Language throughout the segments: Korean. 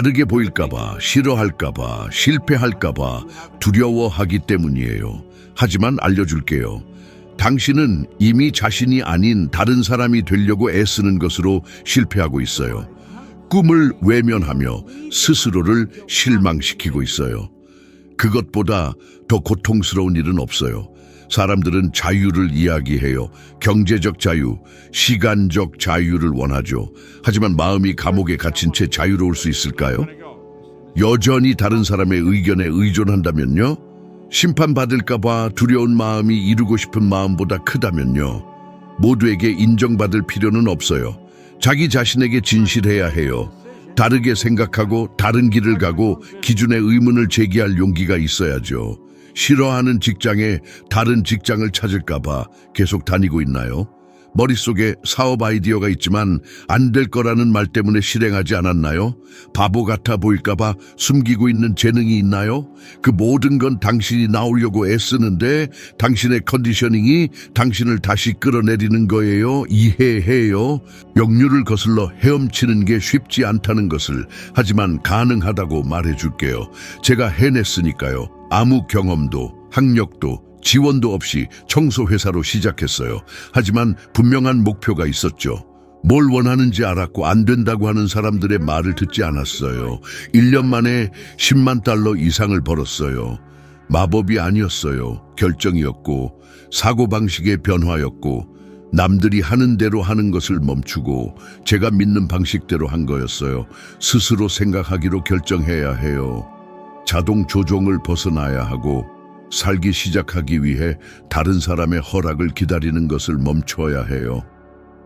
다르게 보일까봐, 싫어할까봐, 실패할까봐 두려워하기 때문이에요. 하지만 알려줄게요. 당신은 이미 자신이 아닌 다른 사람이 되려고 애쓰는 것으로 실패하고 있어요. 꿈을 외면하며 스스로를 실망시키고 있어요. 그것보다 더 고통스러운 일은 없어요. 사람들은 자유를 이야기해요. 경제적 자유, 시간적 자유를 원하죠. 하지만 마음이 감옥에 갇힌 채 자유로울 수 있을까요? 여전히 다른 사람의 의견에 의존한다면요? 심판받을까봐 두려운 마음이 이루고 싶은 마음보다 크다면요? 모두에게 인정받을 필요는 없어요. 자기 자신에게 진실해야 해요. 다르게 생각하고 다른 길을 가고 기준의 의문을 제기할 용기가 있어야죠. 싫어하는 직장에 다른 직장을 찾을까봐 계속 다니고 있나요? 머릿속에 사업 아이디어가 있지만 안 될 거라는 말 때문에 실행하지 않았나요? 바보 같아 보일까봐 숨기고 있는 재능이 있나요? 그 모든 건 당신이 나오려고 애쓰는데 당신의 컨디셔닝이 당신을 다시 끌어내리는 거예요. 이해해요. 역류를 거슬러 헤엄치는 게 쉽지 않다는 것을 하지만 가능하다고 말해줄게요. 제가 해냈으니까요. 아무 경험도 학력도 지원도 없이 청소회사로 시작했어요. 하지만 분명한 목표가 있었죠. 뭘 원하는지 알았고 안 된다고 하는 사람들의 말을 듣지 않았어요. 1년 만에 10만 달러 이상을 벌었어요. 마법이 아니었어요. 결정이었고 사고방식의 변화였고 남들이 하는 대로 하는 것을 멈추고 제가 믿는 방식대로 한 거였어요. 스스로 생각하기로 결정해야 해요. 자동 조종을 벗어나야 하고 살기 시작하기 위해 다른 사람의 허락을 기다리는 것을 멈춰야 해요.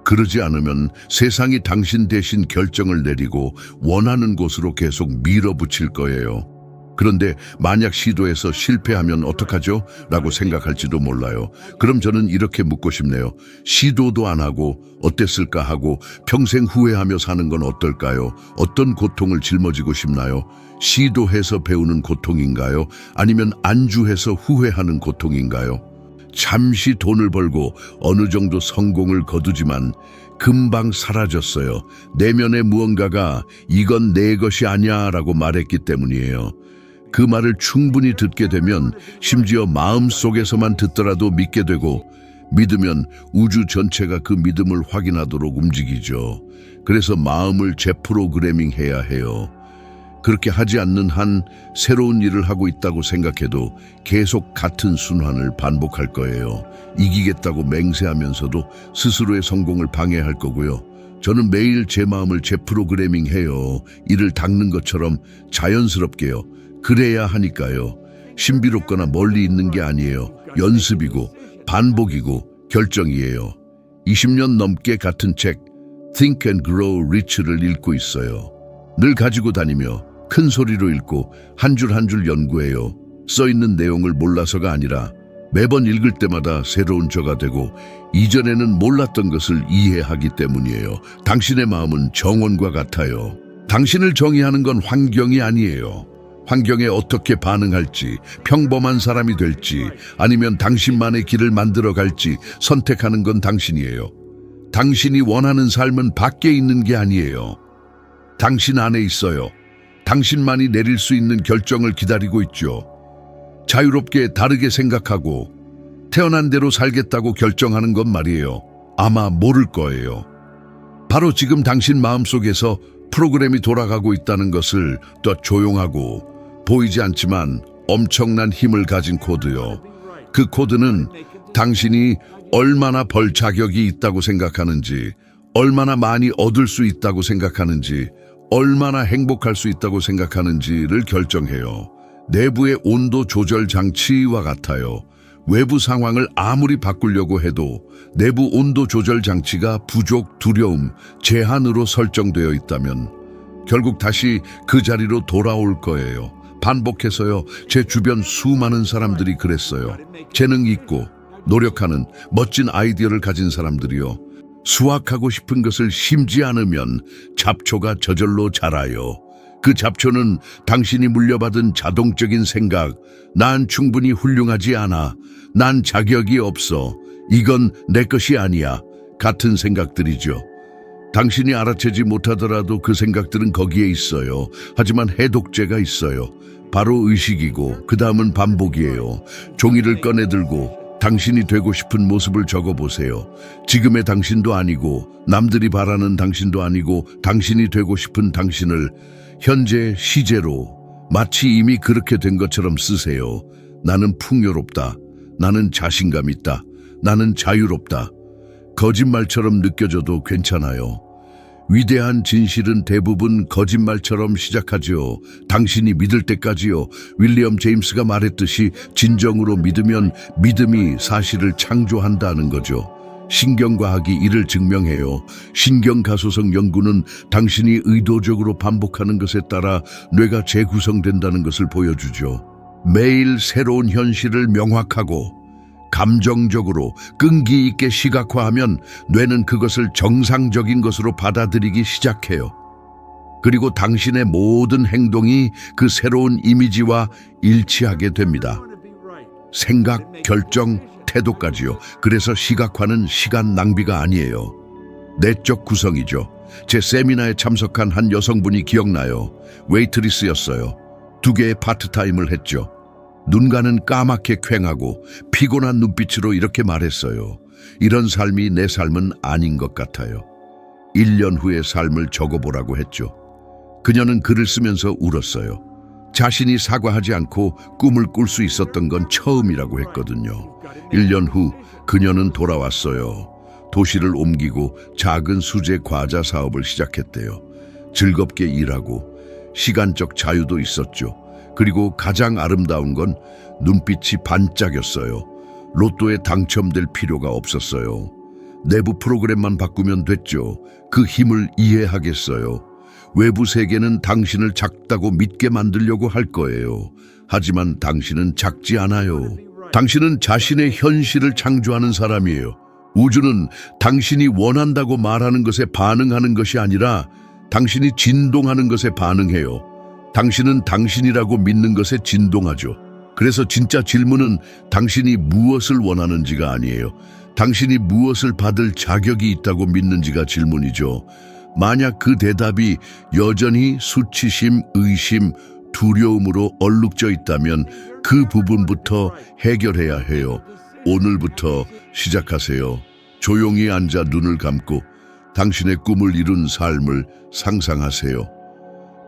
그러지 않으면 세상이 당신 대신 결정을 내리고 원하는 곳으로 계속 밀어붙일 거예요. 그런데 만약 시도해서 실패하면 어떡하죠? 라고 생각할지도 몰라요. 그럼 저는 이렇게 묻고 싶네요. 시도도 안 하고 어땠을까 하고 평생 후회하며 사는 건 어떨까요? 어떤 고통을 짊어지고 싶나요? 시도해서 배우는 고통인가요? 아니면 안주해서 후회하는 고통인가요? 잠시 돈을 벌고 어느 정도 성공을 거두지만 금방 사라졌어요. 내면의 무언가가 이건 내 것이 아니야 라고 말했기 때문이에요. 그 말을 충분히 듣게 되면 심지어 마음 속에서만 듣더라도 믿게 되고 믿으면 우주 전체가 그 믿음을 확인하도록 움직이죠. 그래서 마음을 재프로그래밍 해야 해요. 그렇게 하지 않는 한 새로운 일을 하고 있다고 생각해도 계속 같은 순환을 반복할 거예요. 이기겠다고 맹세하면서도 스스로의 성공을 방해할 거고요. 저는 매일 제 마음을 재프로그래밍 해요. 이를 닦는 것처럼 자연스럽게요. 그래야 하니까요. 신비롭거나 멀리 있는 게 아니에요. 연습이고 반복이고 결정이에요. 20년 넘게 같은 책 Think and Grow Rich를 읽고 있어요. 늘 가지고 다니며 큰 소리로 읽고 한 줄 한 줄 연구해요. 써 있는 내용을 몰라서가 아니라 매번 읽을 때마다 새로운 저가 되고 이전에는 몰랐던 것을 이해하기 때문이에요. 당신의 마음은 정원과 같아요. 당신을 정의하는 건 환경이 아니에요. 환경에 어떻게 반응할지, 평범한 사람이 될지, 아니면 당신만의 길을 만들어 갈지 선택하는 건 당신이에요. 당신이 원하는 삶은 밖에 있는 게 아니에요. 당신 안에 있어요. 당신만이 내릴 수 있는 결정을 기다리고 있죠. 자유롭게 다르게 생각하고 태어난 대로 살겠다고 결정하는 건 말이에요. 아마 모를 거예요. 바로 지금 당신 마음속에서 프로그램이 돌아가고 있다는 것을 더 조용하고 보이지 않지만 엄청난 힘을 가진 코드요. 그 코드는 당신이 얼마나 벌 자격이 있다고 생각하는지, 얼마나 많이 얻을 수 있다고 생각하는지, 얼마나 행복할 수 있다고 생각하는지를 결정해요. 내부의 온도 조절 장치와 같아요. 외부 상황을 아무리 바꾸려고 해도 내부 온도 조절 장치가 부족, 두려움, 제한으로 설정되어 있다면 결국 다시 그 자리로 돌아올 거예요. 반복해서요. 제 주변 수많은 사람들이 그랬어요. 재능 있고 노력하는 멋진 아이디어를 가진 사람들이요. 수확하고 싶은 것을 심지 않으면 잡초가 저절로 자라요. 그 잡초는 당신이 물려받은 자동적인 생각, 난 충분히 훌륭하지 않아, 난 자격이 없어, 이건 내 것이 아니야, 같은 생각들이죠. 당신이 알아채지 못하더라도 그 생각들은 거기에 있어요. 하지만 해독제가 있어요. 바로 의식이고 그 다음은 반복이에요. 종이를 꺼내들고 당신이 되고 싶은 모습을 적어보세요. 지금의 당신도 아니고 남들이 바라는 당신도 아니고 당신이 되고 싶은 당신을 현재 시제로 마치 이미 그렇게 된 것처럼 쓰세요. 나는 풍요롭다. 나는 자신감 있다. 나는 자유롭다. 거짓말처럼 느껴져도 괜찮아요. 위대한 진실은 대부분 거짓말처럼 시작하지요. 당신이 믿을 때까지요. 윌리엄 제임스가 말했듯이 진정으로 믿으면 믿음이 사실을 창조한다는 거죠. 신경과학이 이를 증명해요. 신경가소성 연구는 당신이 의도적으로 반복하는 것에 따라 뇌가 재구성된다는 것을 보여주죠. 매일 새로운 현실을 명확하고 감정적으로 끈기 있게 시각화하면 뇌는 그것을 정상적인 것으로 받아들이기 시작해요. 그리고 당신의 모든 행동이 그 새로운 이미지와 일치하게 됩니다. 생각, 결정, 태도까지요. 그래서 시각화는 시간 낭비가 아니에요. 내적 구성이죠. 제 세미나에 참석한 한 여성분이 기억나요. 웨이트리스였어요. 두 개의 파트타임을 했죠. 눈가는 까맣게 퀭하고 피곤한 눈빛으로 이렇게 말했어요. 이런 삶이 내 삶은 아닌 것 같아요. 1년 후의 삶을 적어보라고 했죠. 그녀는 글을 쓰면서 울었어요. 자신이 사과하지 않고 꿈을 꿀 수 있었던 건 처음이라고 했거든요. 1년 후 그녀는 돌아왔어요. 도시를 옮기고 작은 수제 과자 사업을 시작했대요. 즐겁게 일하고 시간적 자유도 있었죠. 그리고 가장 아름다운 건 눈빛이 반짝였어요. 로또에 당첨될 필요가 없었어요. 내부 프로그램만 바꾸면 됐죠. 그 힘을 이해하겠어요. 외부 세계는 당신을 작다고 믿게 만들려고 할 거예요. 하지만 당신은 작지 않아요. 당신은 자신의 현실을 창조하는 사람이에요. 우주는 당신이 원한다고 말하는 것에 반응하는 것이 아니라 당신이 진동하는 것에 반응해요. 당신은 당신이라고 믿는 것에 진동하죠. 그래서 진짜 질문은 당신이 무엇을 원하는지가 아니에요. 당신이 무엇을 받을 자격이 있다고 믿는지가 질문이죠. 만약 그 대답이 여전히 수치심, 의심, 두려움으로 얼룩져 있다면 그 부분부터 해결해야 해요. 오늘부터 시작하세요. 조용히 앉아 눈을 감고 당신의 꿈을 이룬 삶을 상상하세요.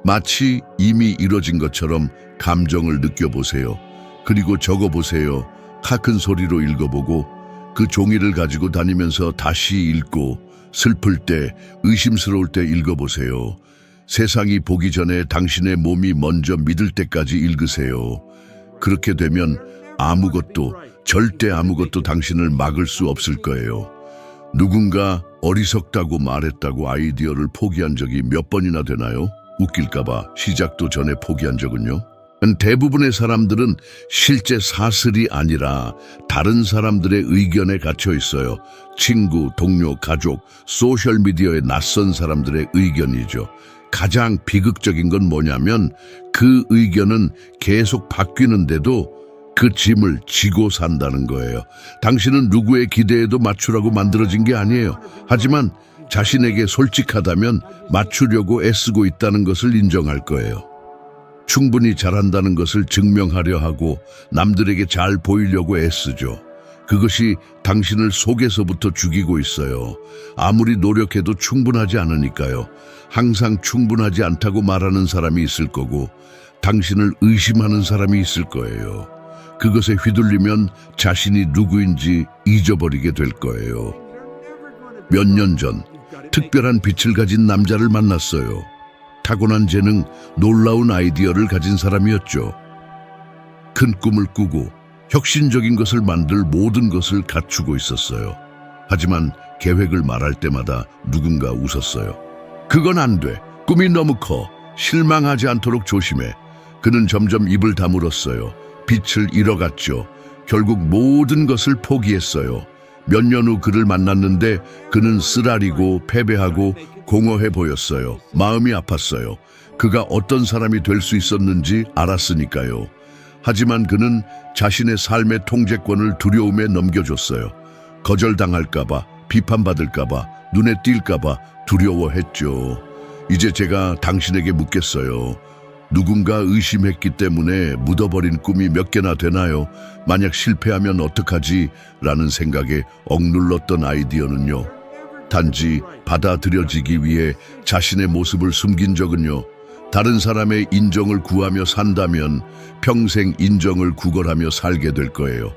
마치 이미 이뤄진 것처럼 감정을 느껴보세요. 그리고 적어보세요. 카큰 소리로 읽어보고 그 종이를 가지고 다니면서 다시 읽고 슬플 때, 의심스러울 때 읽어보세요. 세상이 보기 전에 당신의 몸이 먼저 믿을 때까지 읽으세요. 그렇게 되면 아무것도, 절대 아무것도 당신을 막을 수 없을 거예요. 누군가 어리석다고 말했다고 아이디어를 포기한 적이 몇 번이나 되나요? 웃길까봐 시작도 전에 포기한 적은요? 대부분의 사람들은 실제 사슬이 아니라 다른 사람들의 의견에 갇혀 있어요. 친구, 동료, 가족, 소셜미디어에 낯선 사람들의 의견이죠. 가장 비극적인 건 뭐냐면 그 의견은 계속 바뀌는데도 그 짐을 지고 산다는 거예요. 당신은 누구의 기대에도 맞추라고 만들어진 게 아니에요. 하지만 자신에게 솔직하다면 맞추려고 애쓰고 있다는 것을 인정할 거예요. 충분히 잘한다는 것을 증명하려 하고 남들에게 잘 보이려고 애쓰죠. 그것이 당신을 속에서부터 죽이고 있어요. 아무리 노력해도 충분하지 않으니까요. 항상 충분하지 않다고 말하는 사람이 있을 거고 당신을 의심하는 사람이 있을 거예요. 그것에 휘둘리면 자신이 누구인지 잊어버리게 될 거예요. 몇 년 전 특별한 빛을 가진 남자를 만났어요. 타고난 재능, 놀라운 아이디어를 가진 사람이었죠. 큰 꿈을 꾸고 혁신적인 것을 만들 모든 것을 갖추고 있었어요. 하지만 계획을 말할 때마다 누군가 웃었어요. 그건 안 돼. 꿈이 너무 커. 실망하지 않도록 조심해. 그는 점점 입을 다물었어요. 빛을 잃어갔죠. 결국 모든 것을 포기했어요. 몇 년 후 그를 만났는데 그는 쓰라리고 패배하고 공허해 보였어요. 마음이 아팠어요. 그가 어떤 사람이 될 수 있었는지 알았으니까요. 하지만 그는 자신의 삶의 통제권을 두려움에 넘겨줬어요. 거절당할까봐, 비판받을까봐, 눈에 띌까봐 두려워했죠. 이제 제가 당신에게 묻겠어요. 누군가 의심했기 때문에 묻어버린 꿈이 몇 개나 되나요? 만약 실패하면 어떡하지? 라는 생각에 억눌렀던 아이디어는요. 단지 받아들여지기 위해 자신의 모습을 숨긴 적은요. 다른 사람의 인정을 구하며 산다면 평생 인정을 구걸하며 살게 될 거예요.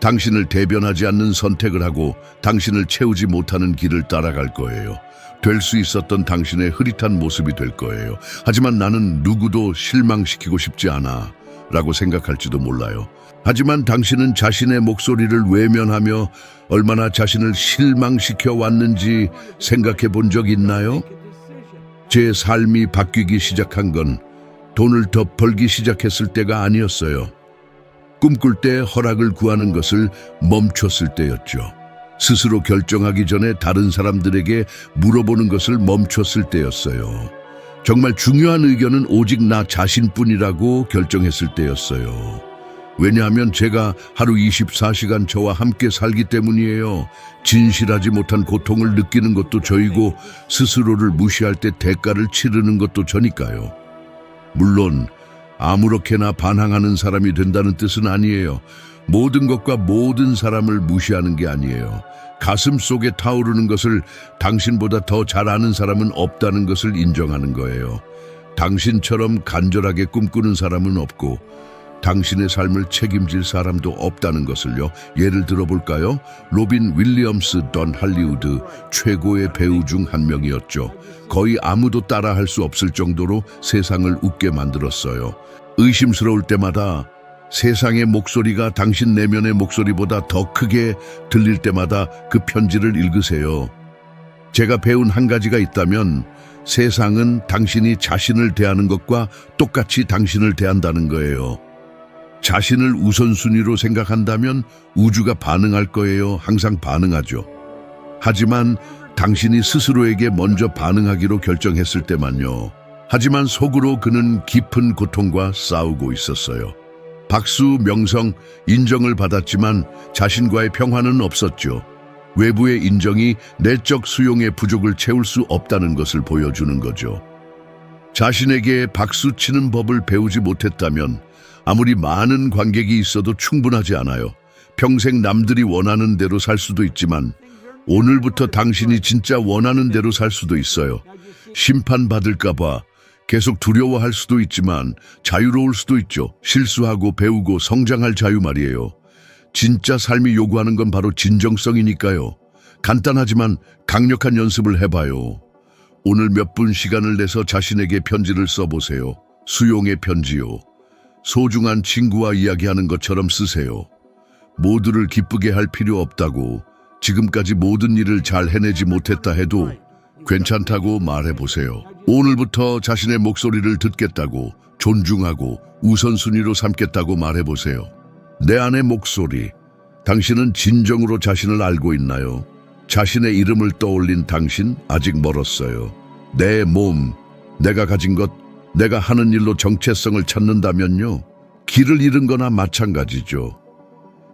당신을 대변하지 않는 선택을 하고 당신을 채우지 못하는 길을 따라갈 거예요. 될 수 있었던 당신의 흐릿한 모습이 될 거예요. 하지만 나는 누구도 실망시키고 싶지 않아. 라고 생각할지도 몰라요. 하지만 당신은 자신의 목소리를 외면하며 얼마나 자신을 실망시켜 왔는지 생각해 본 적 있나요? 제 삶이 바뀌기 시작한 건 돈을 더 벌기 시작했을 때가 아니었어요. 꿈꿀 때 허락을 구하는 것을 멈췄을 때였죠. 스스로 결정하기 전에 다른 사람들에게 물어보는 것을 멈췄을 때였어요. 정말 중요한 의견은 오직 나 자신뿐이라고 결정했을 때였어요. 왜냐하면 제가 하루 24시간 저와 함께 살기 때문이에요. 진실하지 못한 고통을 느끼는 것도 저이고 스스로를 무시할 때 대가를 치르는 것도 저니까요. 물론 아무렇게나 반항하는 사람이 된다는 뜻은 아니에요. 모든 것과 모든 사람을 무시하는 게 아니에요. 가슴 속에 타오르는 것을 당신보다 더 잘 아는 사람은 없다는 것을 인정하는 거예요. 당신처럼 간절하게 꿈꾸는 사람은 없고 당신의 삶을 책임질 사람도 없다는 것을요. 예를 들어볼까요? 로빈 윌리엄스 던 할리우드 최고의 배우 중 한 명이었죠. 거의 아무도 따라할 수 없을 정도로 세상을 웃게 만들었어요. 의심스러울 때마다 세상의 목소리가 당신 내면의 목소리보다 더 크게 들릴 때마다 그 편지를 읽으세요. 제가 배운 한 가지가 있다면 세상은 당신이 자신을 대하는 것과 똑같이 당신을 대한다는 거예요. 자신을 우선순위로 생각한다면 우주가 반응할 거예요. 항상 반응하죠. 하지만 당신이 스스로에게 먼저 반응하기로 결정했을 때만요. 하지만 속으로 그는 깊은 고통과 싸우고 있었어요. 박수, 명성, 인정을 받았지만 자신과의 평화는 없었죠. 외부의 인정이 내적 수용의 부족을 채울 수 없다는 것을 보여주는 거죠. 자신에게 박수 치는 법을 배우지 못했다면 아무리 많은 관객이 있어도 충분하지 않아요. 평생 남들이 원하는 대로 살 수도 있지만 오늘부터 당신이 진짜 원하는 대로 살 수도 있어요. 심판받을까봐 계속 두려워할 수도 있지만 자유로울 수도 있죠. 실수하고 배우고 성장할 자유 말이에요. 진짜 삶이 요구하는 건 바로 진정성이니까요. 간단하지만 강력한 연습을 해봐요. 오늘 몇 분 시간을 내서 자신에게 편지를 써보세요. 수용의 편지요. 소중한 친구와 이야기하는 것처럼 쓰세요. 모두를 기쁘게 할 필요 없다고 지금까지 모든 일을 잘 해내지 못했다 해도 괜찮다고 말해보세요. 오늘부터 자신의 목소리를 듣겠다고 존중하고 우선순위로 삼겠다고 말해보세요. 내 안의 목소리. 당신은 진정으로 자신을 알고 있나요? 자신의 이름을 떠올린 당신 아직 멀었어요. 내 몸, 내가 가진 것, 내가 하는 일로 정체성을 찾는다면요. 길을 잃은 거나 마찬가지죠.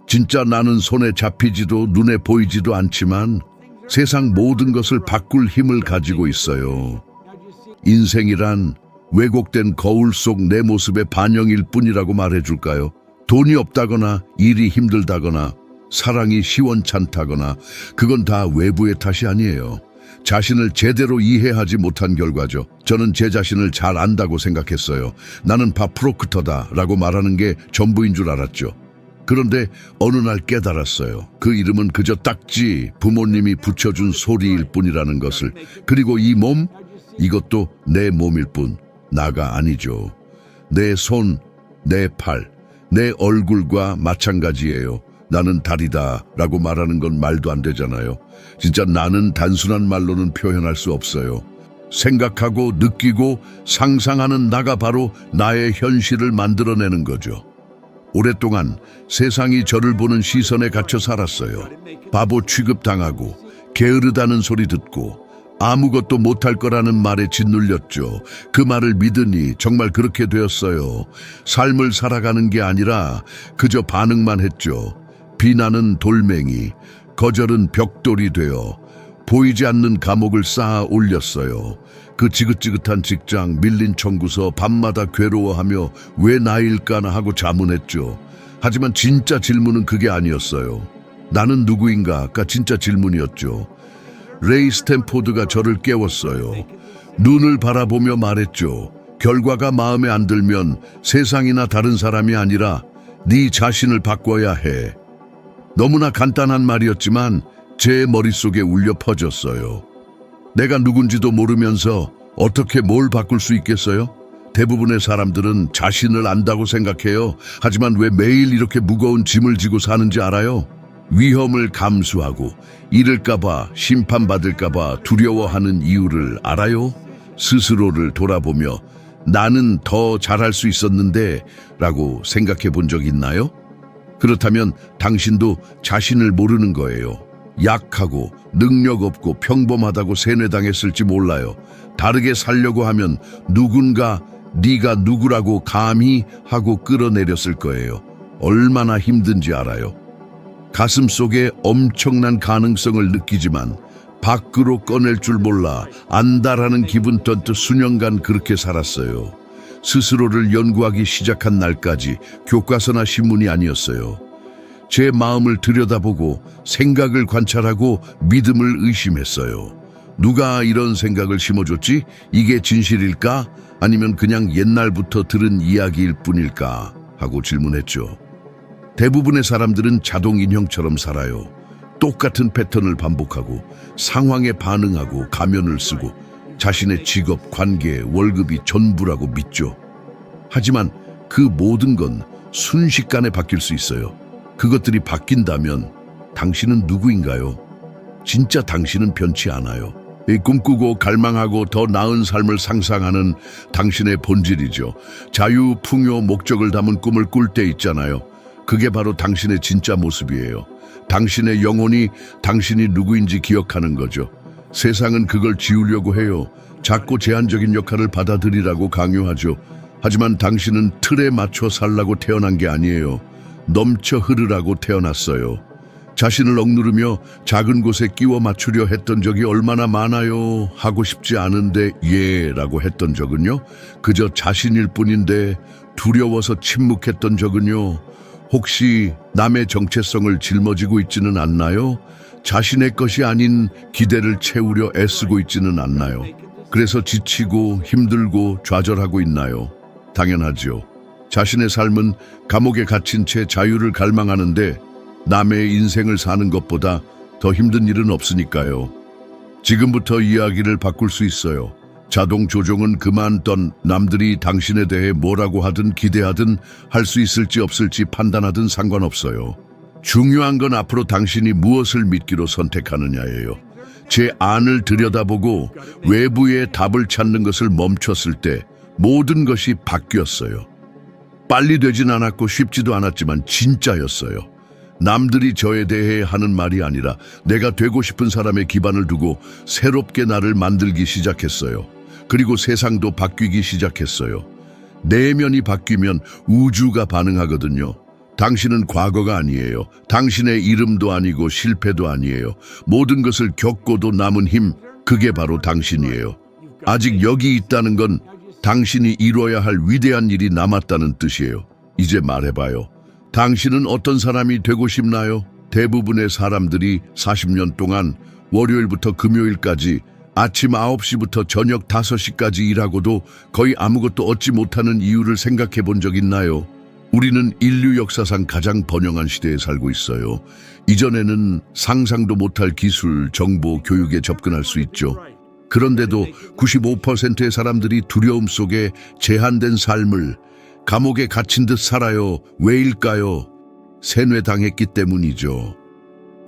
진짜 나는 손에 잡히지도 눈에 보이지도 않지만 세상 모든 것을 바꿀 힘을 가지고 있어요. 인생이란 왜곡된 거울 속 내 모습의 반영일 뿐이라고 말해줄까요? 돈이 없다거나 일이 힘들다거나 사랑이 시원찮다거나 그건 다 외부의 탓이 아니에요. 자신을 제대로 이해하지 못한 결과죠. 저는 제 자신을 잘 안다고 생각했어요. 나는 바프로크터다 라고 말하는 게 전부인 줄 알았죠. 그런데 어느 날 깨달았어요. 그 이름은 그저 딱지 부모님이 붙여준 소리일 뿐이라는 것을. 그리고 이 몸, 이것도 내 몸일 뿐, 나가 아니죠. 내 손, 내 팔, 내 얼굴과 마찬가지예요. 나는 달이다 라고 말하는 건 말도 안 되잖아요. 진짜 나는 단순한 말로는 표현할 수 없어요. 생각하고 느끼고 상상하는 나가 바로 나의 현실을 만들어내는 거죠. 오랫동안 세상이 저를 보는 시선에 갇혀 살았어요. 바보 취급당하고 게으르다는 소리 듣고 아무것도 못할 거라는 말에 짓눌렸죠. 그 말을 믿으니 정말 그렇게 되었어요. 삶을 살아가는 게 아니라 그저 반응만 했죠. 비난은 돌멩이, 거절은 벽돌이 되어 보이지 않는 감옥을 쌓아 올렸어요. 그 지긋지긋한 직장, 밀린 청구서, 밤마다 괴로워하며 왜 나일까나 하고 자문했죠. 하지만 진짜 질문은 그게 아니었어요. 나는 누구인가가 진짜 질문이었죠. 레이 스탠포드가 저를 깨웠어요. 눈을 바라보며 말했죠. 결과가 마음에 안 들면 세상이나 다른 사람이 아니라 네 자신을 바꿔야 해. 너무나 간단한 말이었지만 제 머릿속에 울려 퍼졌어요. 내가 누군지도 모르면서 어떻게 뭘 바꿀 수 있겠어요? 대부분의 사람들은 자신을 안다고 생각해요. 하지만 왜 매일 이렇게 무거운 짐을 지고 사는지 알아요? 위험을 감수하고 잃을까봐 심판받을까봐 두려워하는 이유를 알아요? 스스로를 돌아보며 나는 더 잘할 수 있었는데 라고 생각해 본 적 있나요? 그렇다면 당신도 자신을 모르는 거예요. 약하고 능력 없고 평범하다고 세뇌당했을지 몰라요. 다르게 살려고 하면 누군가 네가 누구라고 감히 하고 끌어내렸을 거예요. 얼마나 힘든지 알아요. 가슴 속에 엄청난 가능성을 느끼지만 밖으로 꺼낼 줄 몰라 안다라는 기분 던듯 수년간 그렇게 살았어요. 스스로를 연구하기 시작한 날까지 교과서나 신문이 아니었어요. 제 마음을 들여다보고 생각을 관찰하고 믿음을 의심했어요. 누가 이런 생각을 심어줬지? 이게 진실일까? 아니면 그냥 옛날부터 들은 이야기일 뿐일까? 하고 질문했죠. 대부분의 사람들은 자동 인형처럼 살아요. 똑같은 패턴을 반복하고 상황에 반응하고 가면을 쓰고 자신의 직업, 관계, 월급이 전부라고 믿죠. 하지만 그 모든 건 순식간에 바뀔 수 있어요. 그것들이 바뀐다면 당신은 누구인가요? 진짜 당신은 변치 않아요. 이 꿈꾸고 갈망하고 더 나은 삶을 상상하는 당신의 본질이죠. 자유, 풍요, 목적을 담은 꿈을 꿀 때 있잖아요. 그게 바로 당신의 진짜 모습이에요. 당신의 영혼이 당신이 누구인지 기억하는 거죠. 세상은 그걸 지우려고 해요. 작고 제한적인 역할을 받아들이라고 강요하죠. 하지만 당신은 틀에 맞춰 살라고 태어난 게 아니에요. 넘쳐 흐르라고 태어났어요. 자신을 억누르며 작은 곳에 끼워 맞추려 했던 적이 얼마나 많아요. 하고 싶지 않은데 예 라고 했던 적은요. 그저 자신일 뿐인데 두려워서 침묵했던 적은요. 혹시 남의 정체성을 짊어지고 있지는 않나요? 자신의 것이 아닌 기대를 채우려 애쓰고 있지는 않나요? 그래서 지치고 힘들고 좌절하고 있나요? 당연하지요. 자신의 삶은 감옥에 갇힌 채 자유를 갈망하는데 남의 인생을 사는 것보다 더 힘든 일은 없으니까요. 지금부터 이야기를 바꿀 수 있어요. 자동 조종은 그만던 남들이 당신에 대해 뭐라고 하든 기대하든 할 수 있을지 없을지 판단하든 상관없어요. 중요한 건 앞으로 당신이 무엇을 믿기로 선택하느냐예요. 제 안을 들여다보고 외부의 답을 찾는 것을 멈췄을 때 모든 것이 바뀌었어요. 빨리 되진 않았고 쉽지도 않았지만 진짜였어요. 남들이 저에 대해 하는 말이 아니라 내가 되고 싶은 사람의 기반을 두고 새롭게 나를 만들기 시작했어요. 그리고 세상도 바뀌기 시작했어요. 내면이 바뀌면 우주가 반응하거든요. 당신은 과거가 아니에요. 당신의 이름도 아니고 실패도 아니에요. 모든 것을 겪고도 남은 힘, 그게 바로 당신이에요. 아직 여기 있다는 건 당신이 이뤄야 할 위대한 일이 남았다는 뜻이에요. 이제 말해봐요. 당신은 어떤 사람이 되고 싶나요? 대부분의 사람들이 40년 동안 월요일부터 금요일까지 아침 9시부터 저녁 5시까지 일하고도 거의 아무것도 얻지 못하는 이유를 생각해 본 적 있나요? 우리는 인류 역사상 가장 번영한 시대에 살고 있어요. 이전에는 상상도 못할 기술, 정보, 교육에 접근할 수 있죠. 그런데도 95%의 사람들이 두려움 속에 제한된 삶을 감옥에 갇힌 듯 살아요. 왜일까요? 세뇌당했기 때문이죠.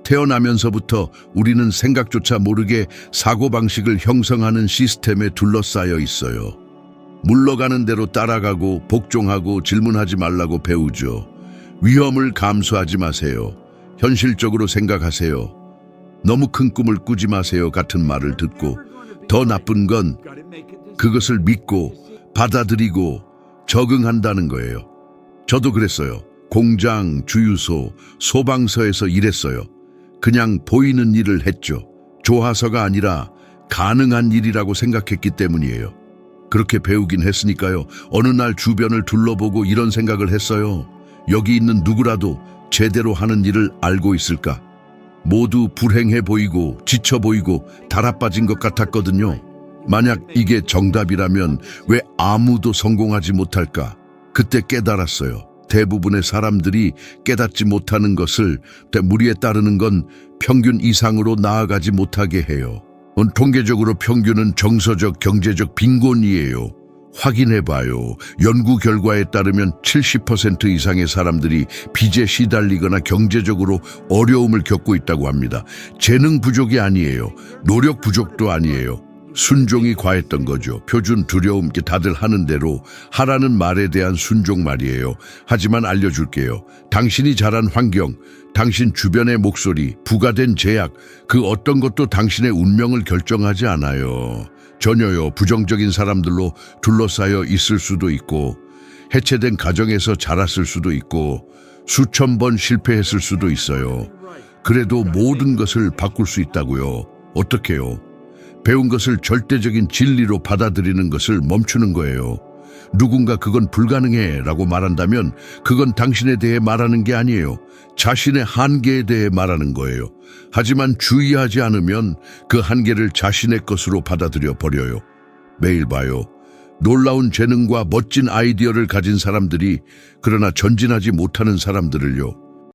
태어나면서부터 우리는 생각조차 모르게 사고방식을 형성하는 시스템에 둘러싸여 있어요. 물러가는 대로 따라가고 복종하고 질문하지 말라고 배우죠. 위험을 감수하지 마세요. 현실적으로 생각하세요. 너무 큰 꿈을 꾸지 마세요 같은 말을 듣고 더 나쁜 건 그것을 믿고 받아들이고 적응한다는 거예요. 저도 그랬어요. 공장, 주유소, 소방서에서 일했어요. 그냥 보이는 일을 했죠. 좋아서가 아니라 가능한 일이라고 생각했기 때문이에요. 그렇게 배우긴 했으니까요. 어느 날 주변을 둘러보고 이런 생각을 했어요. 여기 있는 누구라도 제대로 하는 일을 알고 있을까? 모두 불행해 보이고 지쳐 보이고 달아빠진 것 같았거든요. 만약 이게 정답이라면 왜 아무도 성공하지 못할까? 그때 깨달았어요. 대부분의 사람들이 깨닫지 못하는 것을 때 무리에 따르는 건 평균 이상으로 나아가지 못하게 해요. 음, 통계적으로 평균은 정서적, 경제적 빈곤이에요. 확인해봐요. 연구 결과에 따르면 70% 이상의 사람들이 빚에 시달리거나 경제적으로 어려움을 겪고 있다고 합니다. 재능 부족이 아니에요. 노력 부족도 아니에요. 순종이 과했던 거죠. 표준 두려움 다들 하는 대로 하라는 말에 대한 순종 말이에요. 하지만 알려줄게요. 당신이 자란 환경, 당신 주변의 목소리, 부과된 제약, 그 어떤 것도 당신의 운명을 결정하지 않아요. 전혀요. 부정적인 사람들로 둘러싸여 있을 수도 있고, 해체된 가정에서 자랐을 수도 있고, 수천 번 실패했을 수도 있어요. 그래도 모든 것을 바꿀 수 있다고요. 어떻게요? 배운 것을 절대적인 진리로 받아들이는 것을 멈추는 거예요. 누군가 그건 불가능해 라고 말한다면 그건 당신에 대해 말하는 게 아니에요. 자신의 한계에 대해 말하는 거예요. 하지만 주의하지 않으면 그 한계를 자신의 것으로 받아들여 버려요. 매일 봐요. 놀라운 재능과 멋진 아이디어를 가진 사람들이 그러나 전진하지 못하는 사람들을요.